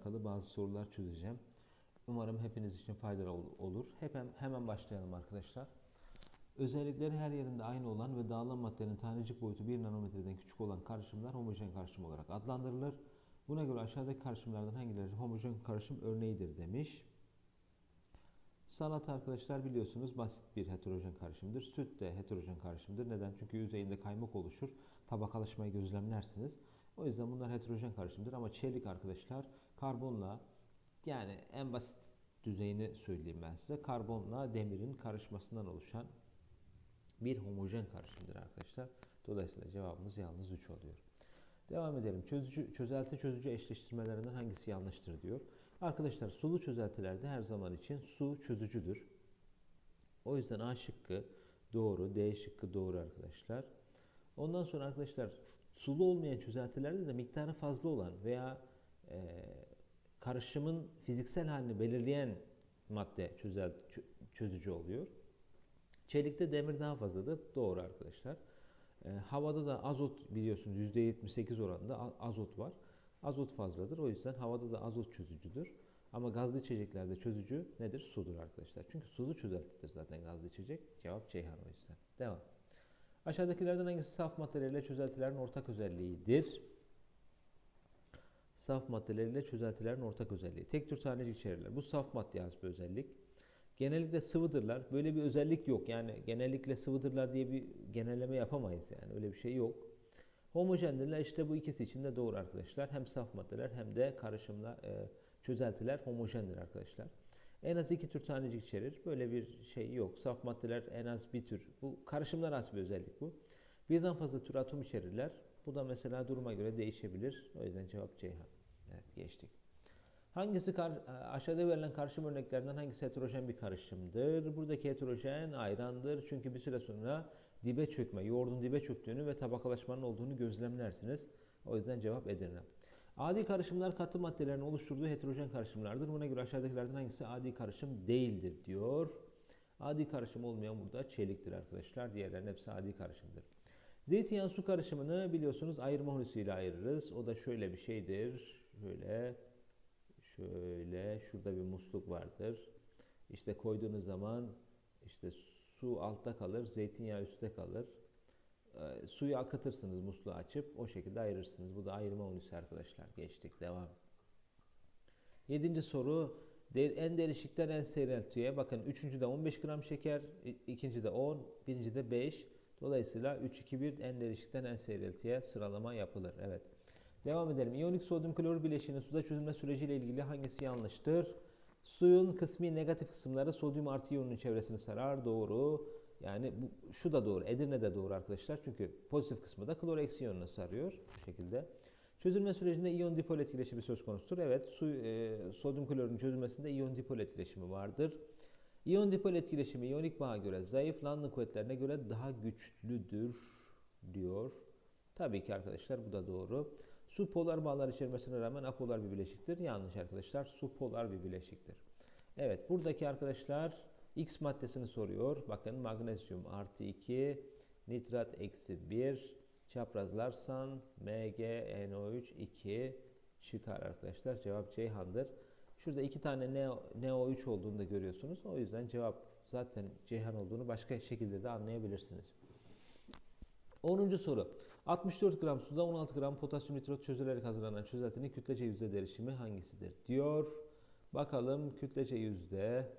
alakalı bazı sorular çözeceğim. Umarım hepiniz için faydalı ol- olur. Hemen, hemen başlayalım arkadaşlar. Özellikleri her yerinde aynı olan ve dağılan maddenin tanecik boyutu 1 nanometreden küçük olan karışımlar homojen karışım olarak adlandırılır. Buna göre aşağıdaki karışımlardan hangileri homojen karışım örneğidir demiş. Salat arkadaşlar biliyorsunuz basit bir heterojen karışımdır. Süt de heterojen karışımdır. Neden? Çünkü yüzeyinde kaymak oluşur. Tabakalaşmayı gözlemlersiniz. O yüzden bunlar heterojen karışımdır. Ama çelik arkadaşlar karbonla yani en basit düzeyini söyleyeyim ben size. Karbonla demirin karışmasından oluşan bir homojen karışımdır arkadaşlar. Dolayısıyla cevabımız yalnız 3 oluyor. Devam edelim. Çözücü, çözelti çözücü eşleştirmelerinden hangisi yanlıştır diyor. Arkadaşlar sulu çözeltilerde her zaman için su çözücüdür. O yüzden A şıkkı doğru, D şıkkı doğru arkadaşlar. Ondan sonra arkadaşlar sulu olmayan çözeltilerde de miktarı fazla olan veya e, karışımın fiziksel halini belirleyen madde çözel, çö- çözücü oluyor. Çelikte demir daha fazladır. Doğru arkadaşlar. E, havada da azot biliyorsunuz %78 oranında azot var. Azot fazladır. O yüzden havada da azot çözücüdür. Ama gazlı içeceklerde çözücü nedir? Sudur arkadaşlar. Çünkü sulu çözeltidir zaten gazlı içecek. Cevap Ceyhan o yüzden. Devam. Aşağıdakilerden hangisi saf maddelerle çözeltilerin ortak özelliğidir? Saf maddelerle çözeltilerin ortak özelliği. Tek tür tanecik içerirler. Bu saf maddeye has bir özellik. Genellikle sıvıdırlar. Böyle bir özellik yok. Yani genellikle sıvıdırlar diye bir genelleme yapamayız yani. Öyle bir şey yok. Homojendirler. İşte bu ikisi için de doğru arkadaşlar. Hem saf maddeler hem de karışımlar, e, çözeltiler homojendir arkadaşlar. En az iki tür tanecik içerir. Böyle bir şey yok. Saf maddeler en az bir tür. Bu karışımlar has bir özellik bu. Birden fazla tür atom içerirler. Bu da mesela duruma göre değişebilir. O yüzden cevap Ceyhan. Evet geçtik. Hangisi kar, aşağıda verilen karışım örneklerinden hangisi heterojen bir karışımdır? Buradaki heterojen ayrandır. Çünkü bir süre sonra dibe çökme, yoğurdun dibe çöktüğünü ve tabakalaşmanın olduğunu gözlemlersiniz. O yüzden cevap Edirne. Adi karışımlar katı maddelerin oluşturduğu heterojen karışımlardır. Buna göre aşağıdakilerden hangisi adi karışım değildir diyor. Adi karışım olmayan burada çeliktir arkadaşlar. Diğerlerinin hepsi adi karışımdır. Zeytinyağı su karışımını biliyorsunuz ayırma hunusuyla ayırırız. O da şöyle bir şeydir. Şöyle şöyle şurada bir musluk vardır. İşte koyduğunuz zaman işte su altta kalır, zeytinyağı üstte kalır. Ee, suyu akıtırsınız musluğu açıp o şekilde ayırırsınız. Bu da ayırma hunusu arkadaşlar. Geçtik devam. Yedinci soru en derişikten en seyreltiye. Bakın üçüncüde 15 gram şeker, ikincide 10, birincide 5. Dolayısıyla 3, 2, 1 en derişikten en seyreltiye sıralama yapılır. Evet. Devam edelim. İyonik sodyum klor bileşiğinin suda çözülme süreciyle ilgili hangisi yanlıştır? Suyun kısmi negatif kısımları sodyum artı iyonun çevresini sarar. Doğru. Yani bu, şu da doğru. Edirne de doğru arkadaşlar. Çünkü pozitif kısmı da klor eksi iyonunu sarıyor. Bu şekilde. Çözülme sürecinde iyon dipol etkileşimi söz konusudur. Evet, su, e, sodyum klorun çözülmesinde iyon dipol etkileşimi vardır. İyon dipol etkileşimi iyonik bağa göre zayıf, London kuvvetlerine göre daha güçlüdür diyor. Tabii ki arkadaşlar bu da doğru. Su polar bağlar içermesine rağmen apolar bir bileşiktir. Yanlış arkadaşlar. Su polar bir bileşiktir. Evet buradaki arkadaşlar X maddesini soruyor. Bakın magnezyum artı 2, nitrat eksi 1, çaprazlarsan MgNO3 2 çıkar arkadaşlar. Cevap Ceyhan'dır. Şurada iki tane NO, NO3 olduğunu da görüyorsunuz. O yüzden cevap zaten Ceyhan olduğunu başka şekilde de anlayabilirsiniz. 10. soru. 64 gram suda 16 gram potasyum nitrat çözülerek hazırlanan çözeltinin kütlece yüzde derişimi hangisidir? Diyor. Bakalım kütlece yüzde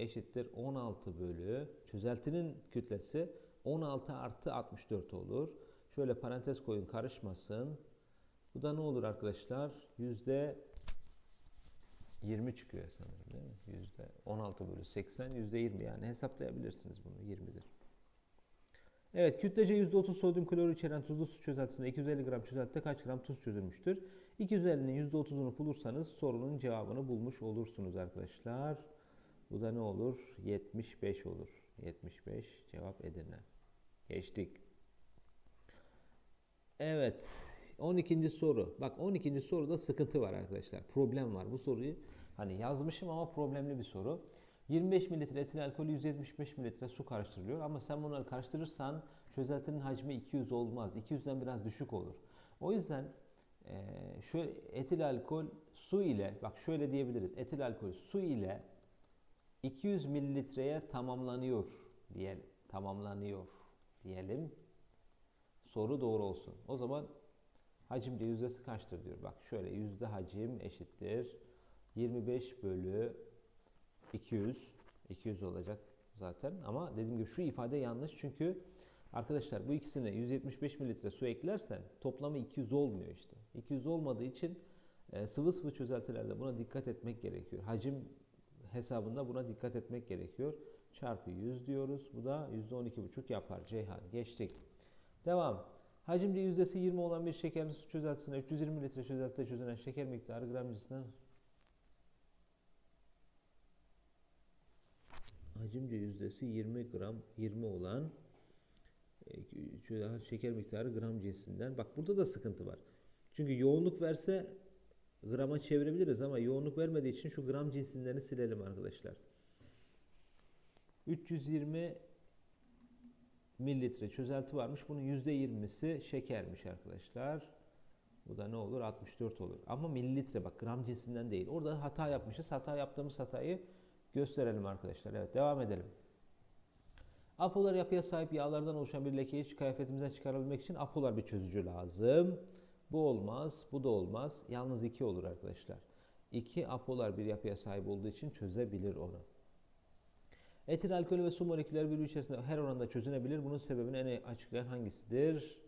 eşittir 16 bölü çözeltinin kütlesi 16 artı 64 olur. Şöyle parantez koyun karışmasın. Bu da ne olur arkadaşlar? Yüzde 20 çıkıyor sanırım değil mi? Yüzde 16 bölü 80 yüzde 20 yani hesaplayabilirsiniz bunu 20'dir. Evet kütlece %30 sodyum klorür içeren tuzlu su çözeltisinde 250 gram çözeltide kaç gram tuz çözülmüştür? 250'nin %30'unu bulursanız sorunun cevabını bulmuş olursunuz arkadaşlar. Bu da ne olur? 75 olur. 75 cevap Edirne. Geçtik. Evet. 12. soru. Bak 12. soruda sıkıntı var arkadaşlar. Problem var. Bu soruyu hani yazmışım ama problemli bir soru. 25 mililitre etil alkolü 175 mililitre su karıştırılıyor ama sen bunları karıştırırsan çözeltinin hacmi 200 olmaz. 200'den biraz düşük olur. O yüzden eee, şöyle etil alkol su ile bak şöyle diyebiliriz. Etil alkol su ile 200 mililitreye tamamlanıyor diyelim. Tamamlanıyor diyelim. Soru doğru olsun. O zaman hacimce yüzdesi kaçtır diyor. Bak şöyle yüzde hacim eşittir. 25 bölü 200. 200 olacak zaten ama dediğim gibi şu ifade yanlış çünkü arkadaşlar bu ikisine 175 mililitre su eklersen toplamı 200 olmuyor işte. 200 olmadığı için e, sıvı sıvı çözeltilerde buna dikkat etmek gerekiyor. Hacim hesabında buna dikkat etmek gerekiyor. Çarpı 100 diyoruz. Bu da %12,5 yapar. Ceyhan. Geçtik. Devam. Hacimce yüzdesi 20 olan bir şekerli su çözeltisine 320 litre çözeltide çözünen şeker miktarı gram cinsinden hacimce yüzdesi 20 gram 20 olan e, şeker miktarı gram cinsinden. Bak burada da sıkıntı var. Çünkü yoğunluk verse grama çevirebiliriz ama yoğunluk vermediği için şu gram cinsinden silelim arkadaşlar. 320 mililitre çözelti varmış. Bunun %20'si şekermiş arkadaşlar. Bu da ne olur? 64 olur. Ama mililitre bak gram cinsinden değil. Orada hata yapmışız. Hata yaptığımız hatayı gösterelim arkadaşlar. Evet devam edelim. Apolar yapıya sahip yağlardan oluşan bir lekeyi kıyafetimizden çıkarabilmek için apolar bir çözücü lazım. Bu olmaz, bu da olmaz. Yalnız iki olur arkadaşlar. İki apolar bir yapıya sahip olduğu için çözebilir onu. Etil alkolü ve su molekülleri birbiri içerisinde her oranda çözünebilir. Bunun sebebini en açıklayan hangisidir?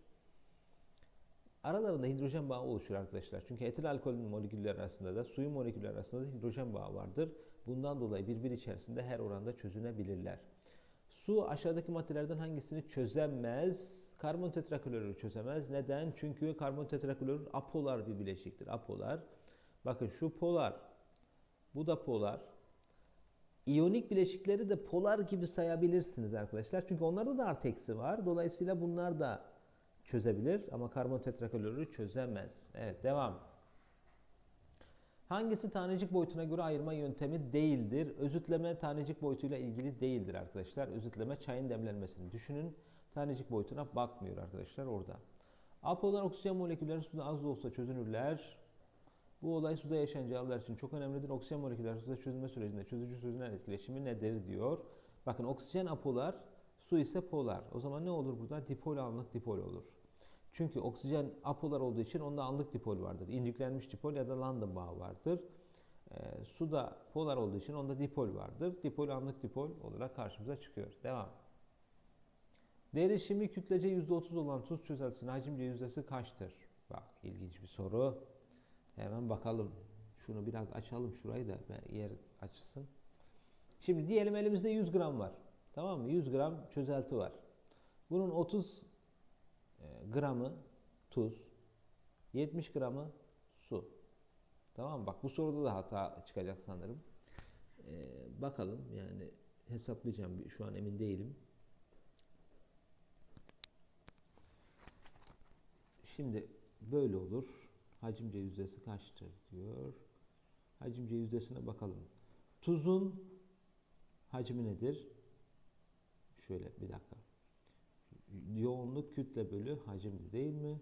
Aralarında hidrojen bağı oluşur arkadaşlar. Çünkü etil alkolün molekülleri arasında da suyun molekülleri arasında da hidrojen bağı vardır. Bundan dolayı birbiri içerisinde her oranda çözünebilirler. Su aşağıdaki maddelerden hangisini çözemez? Karbon tetraklorürü çözemez. Neden? Çünkü karbon tetraklorür apolar bir bileşiktir. Apolar. Bakın şu polar. Bu da polar. İyonik bileşikleri de polar gibi sayabilirsiniz arkadaşlar. Çünkü onlarda da artı eksi var. Dolayısıyla bunlar da çözebilir ama karbon tetraklorürü çözemez. Evet devam. Hangisi tanecik boyutuna göre ayırma yöntemi değildir? Özütleme tanecik boyutuyla ilgili değildir arkadaşlar. Özütleme çayın demlenmesini düşünün. Tanecik boyutuna bakmıyor arkadaşlar orada. Apolar oksijen molekülleri suda az da olsa çözünürler. Bu olay suda yaşayan canlılar için çok önemlidir. Oksijen molekülleri suda çözülme sürecinde çözücü sözünden etkileşimi nedir diyor. Bakın oksijen apolar, su ise polar. O zaman ne olur burada? Dipol anlık dipol olur. Çünkü oksijen apolar olduğu için onda anlık dipol vardır. İnciklenmiş dipol ya da London bağı vardır. E, suda polar olduğu için onda dipol vardır. Dipol anlık dipol olarak karşımıza çıkıyor. Devam. Derişimi kütlece %30 olan tuz çözeltisinin hacimce yüzdesi kaçtır? Bak ilginç bir soru. Hemen bakalım. Şunu biraz açalım şurayı da yer açsın. Şimdi diyelim elimizde 100 gram var. Tamam mı? 100 gram çözelti var. Bunun 30 gramı tuz, 70 gramı su. Tamam mı? Bak bu soruda da hata çıkacak sanırım. Ee, bakalım yani hesaplayacağım. Şu an emin değilim. Şimdi böyle olur. Hacimce yüzdesi kaçtır diyor. Hacimce yüzdesine bakalım. Tuzun hacmi nedir? Şöyle bir dakika. Yoğunluk kütle bölü hacimdi değil mi?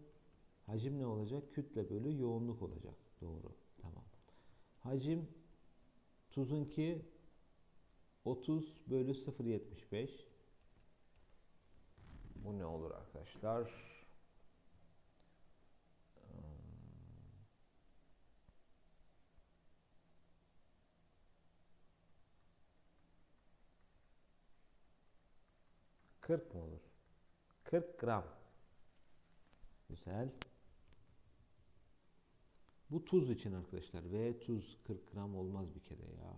Hacim ne olacak? Kütle bölü yoğunluk olacak. Doğru. Tamam. Hacim tuzunki 30 bölü 0.75 Bu ne olur arkadaşlar? Kırk mı olur? 40 gram. Güzel. Bu tuz için arkadaşlar. Ve tuz 40 gram olmaz bir kere ya.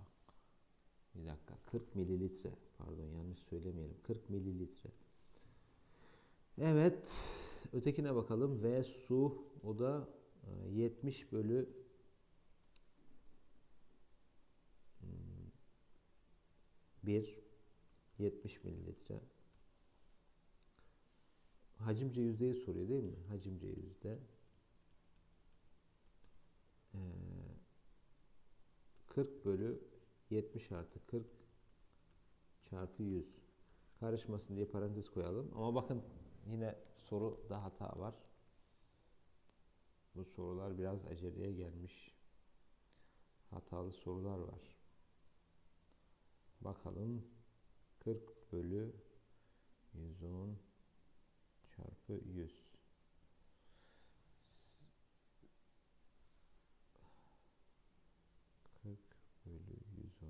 Bir dakika. 40 mililitre. Pardon yanlış söylemeyelim. 40 mililitre. Evet. Ötekine bakalım. Ve su. O da 70 e, bölü 1 70 mililitre. Hacimce yüzdeyi soruyor değil mi? Hacimce yüzde. Ee, 40 bölü 70 artı 40 çarpı 100. Karışmasın diye parantez koyalım. Ama bakın yine soruda hata var. Bu sorular biraz aceleye gelmiş. Hatalı sorular var. Bakalım 40 bölü 110 çarpı 100. Kırk bölü 110.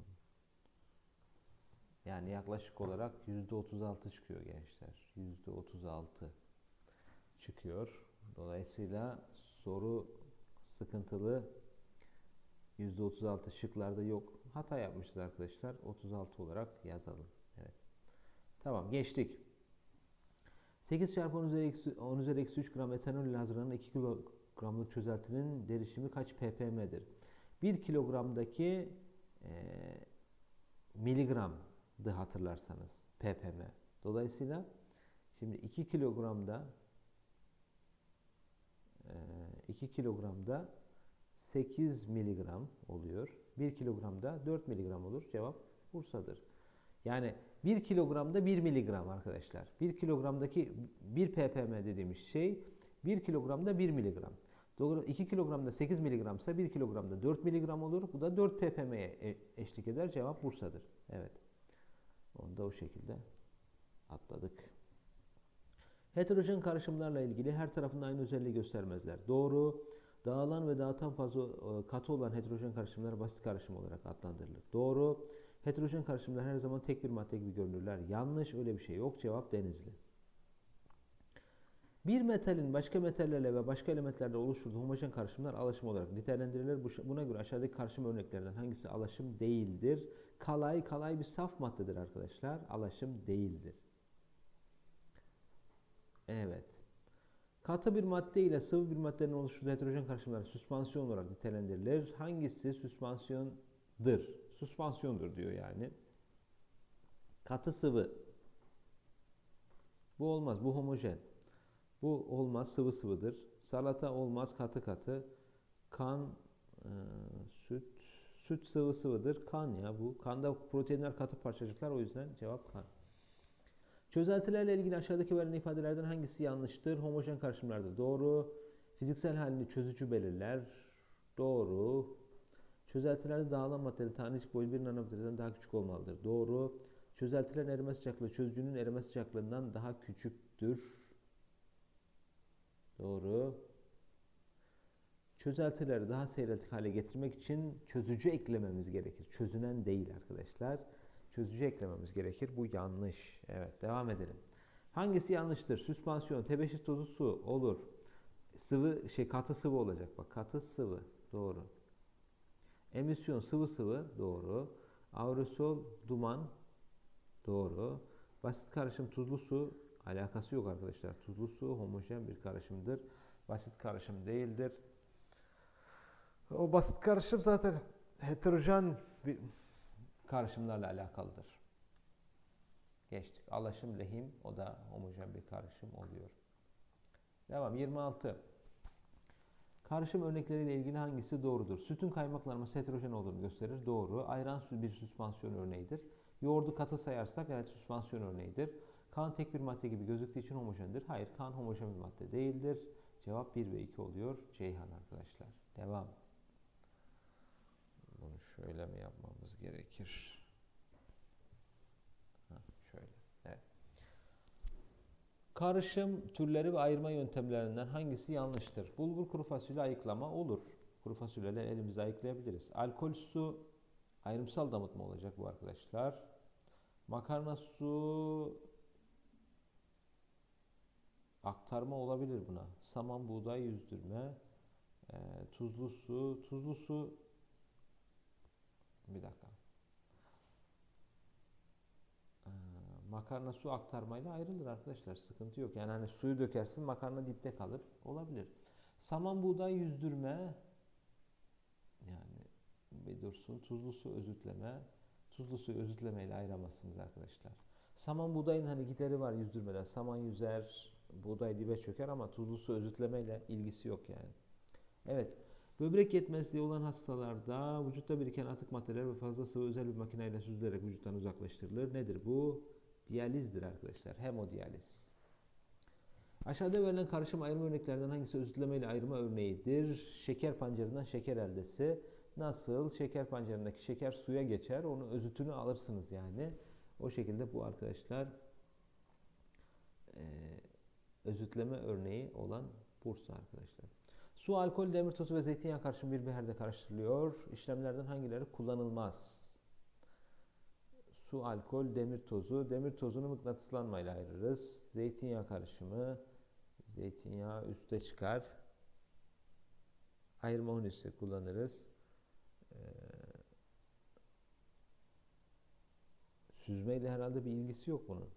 Yani yaklaşık olarak yüzde 36 çıkıyor gençler. Yüzde 36 çıkıyor. Dolayısıyla soru sıkıntılı. Yüzde 36 şıklarda yok. Hata yapmışız arkadaşlar. 36 olarak yazalım. Evet. Tamam geçtik. 8 çarpı 10 üzeri eksi, 10 üzeri eksi 3 gram etanol ile hazırlanan 2 kilogramlık çözeltinin derişimi kaç ppm'dir? 1 kilogramdaki e, miligramdı hatırlarsanız ppm. Dolayısıyla şimdi 2 kilogramda e, 2 kilogramda 8 miligram oluyor. 1 kilogramda 4 miligram olur. Cevap Bursa'dır. Yani 1 kilogramda 1 miligram arkadaşlar. 1 kilogramdaki 1 ppm dediğimiz şey 1 kilogramda 1 miligram. Doğru 2 kilogramda 8 miligramsa 1 kilogramda 4 miligram olur. Bu da 4 ppm'ye e- eşlik eder. Cevap Bursa'dır. Evet. Onu da o şekilde atladık. Heterojen karışımlarla ilgili her tarafında aynı özelliği göstermezler. Doğru. Dağılan ve dağıtan fazla e, katı olan heterojen karışımlar basit karışım olarak adlandırılır. Doğru. Heterojen karışımlar her zaman tek bir madde gibi görünürler. Yanlış öyle bir şey yok. Cevap Denizli. Bir metalin başka metallerle ve başka elementlerle oluşturduğu homojen karışımlar alaşım olarak nitelendirilir. Bu- Buna göre aşağıdaki karışım örneklerinden hangisi alaşım değildir? Kalay, kalay bir saf maddedir arkadaşlar. Alaşım değildir. Evet. Katı bir madde ile sıvı bir maddenin oluşturduğu heterojen karışımlar süspansiyon olarak nitelendirilir. Hangisi süspansiyondur? Süspansiyondur diyor yani. Katı sıvı. Bu olmaz. Bu homojen. Bu olmaz. Sıvı sıvıdır. Salata olmaz. Katı katı. Kan, e, süt. Süt sıvı sıvıdır. Kan ya bu. Kanda proteinler katı parçacıklar. O yüzden cevap kan. Çözeltilerle ilgili aşağıdaki verilen ifadelerden hangisi yanlıştır? Homojen karışımlardır. Doğru. Fiziksel halini çözücü belirler. Doğru. Çözeltilerde dağılan maddenin tanecik boyu 1 nanometreden daha küçük olmalıdır. Doğru. Çözeltilerin erime sıcaklığı çözücünün erime sıcaklığından daha küçüktür. Doğru. Çözeltileri daha seyreltik hale getirmek için çözücü eklememiz gerekir. Çözünen değil arkadaşlar. Çözücü eklememiz gerekir. Bu yanlış. Evet devam edelim. Hangisi yanlıştır? Süspansiyon, tebeşir tozu su olur. Sıvı şey katı sıvı olacak. Bak katı sıvı. Doğru. Emisyon sıvı sıvı. Doğru. Aerosol duman. Doğru. Basit karışım tuzlu su alakası yok arkadaşlar. Tuzlu su homojen bir karışımdır. Basit karışım değildir. O basit karışım zaten heterojen bir karışımlarla alakalıdır. Geçtik. Alaşım lehim o da homojen bir karışım oluyor. Devam 26. Karışım örnekleriyle ilgili hangisi doğrudur? Sütün kaymaklanması heterojen olduğunu gösterir. Doğru. Ayran bir süspansiyon örneğidir. Yoğurdu katı sayarsak evet süspansiyon örneğidir. Kan tek bir madde gibi gözüktüğü için homojendir. Hayır kan homojen bir madde değildir. Cevap 1 ve 2 oluyor. Ceyhan arkadaşlar. Devam. Bunu şöyle mi yapmamız gerekir? Ha, şöyle. Evet. Karışım türleri ve ayırma yöntemlerinden hangisi yanlıştır? Bulgur kuru fasulye ayıklama olur. Kuru fasulyeleri elimizde ayıklayabiliriz. Alkol su ayrımsal damıtma olacak bu arkadaşlar. Makarna su aktarma olabilir buna. Saman buğday yüzdürme. Ee, tuzlu su. Tuzlu su bir dakika. Ee, makarna su aktarmayla ayrılır arkadaşlar. Sıkıntı yok. Yani hani suyu dökersin makarna dipte kalır. Olabilir. Saman buğday yüzdürme yani bir dursun. Tuzlu su özütleme. Tuzlu suyu özütlemeyle ayıramazsınız arkadaşlar. Saman buğdayın hani gideri var yüzdürmeden. Saman yüzer, buğday dibe çöker ama tuzlu su özütlemeyle ilgisi yok yani. Evet. Böbrek yetmezliği olan hastalarda vücutta biriken atık maddeler ve fazla sıvı özel bir makineyle süzülerek vücuttan uzaklaştırılır. Nedir bu? Diyalizdir arkadaşlar. Hemodiyaliz. Aşağıda verilen karışım ayırma örneklerden hangisi özütleme ile ayırma örneğidir? Şeker pancarından şeker eldesi. Nasıl? Şeker pancarındaki şeker suya geçer. Onun özütünü alırsınız yani. O şekilde bu arkadaşlar özütleme örneği olan Bursa arkadaşlar. Su, alkol, demir tozu ve zeytinyağı karışımı bir beherde karıştırılıyor. İşlemlerden hangileri kullanılmaz? Su, alkol, demir tozu. Demir tozunu mıknatıslanmayla ayırırız. Zeytinyağı karışımı. Zeytinyağı üste çıkar. Ayırma hunisi kullanırız. Ee, süzmeyle herhalde bir ilgisi yok bunun.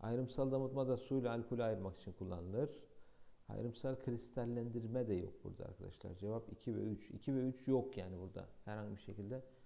Ayrımsal damıtma da su ile alkolü ayırmak için kullanılır. Ayrımsal kristallendirme de yok burada arkadaşlar. Cevap 2 ve 3. 2 ve 3 yok yani burada. Herhangi bir şekilde